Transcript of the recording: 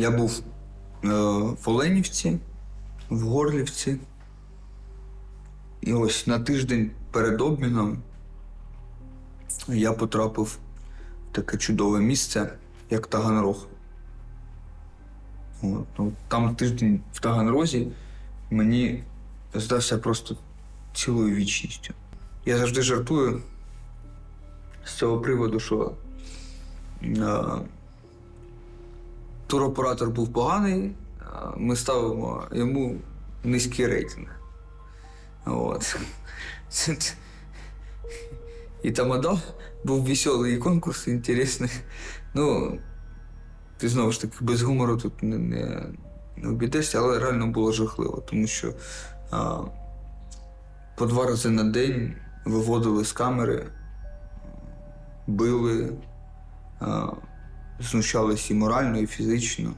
Я був е, в Оленівці, в Горлівці. І ось на тиждень перед обміном я потрапив в таке чудове місце, як Таганрог. От, ну, там тиждень в Таганрозі мені здався просто цілою вічністю. Я завжди жартую з цього приводу, що е, туроператор був поганий, ми ставимо йому низький рейтинг. От. І тамада був веселий конкурс, інтересний. Ну, ти знову ж таки без гумору тут не, не, не обійдешся, але реально було жахливо, тому що а, по два рази на день виводили з камери, били, а, знущались і морально, і фізично.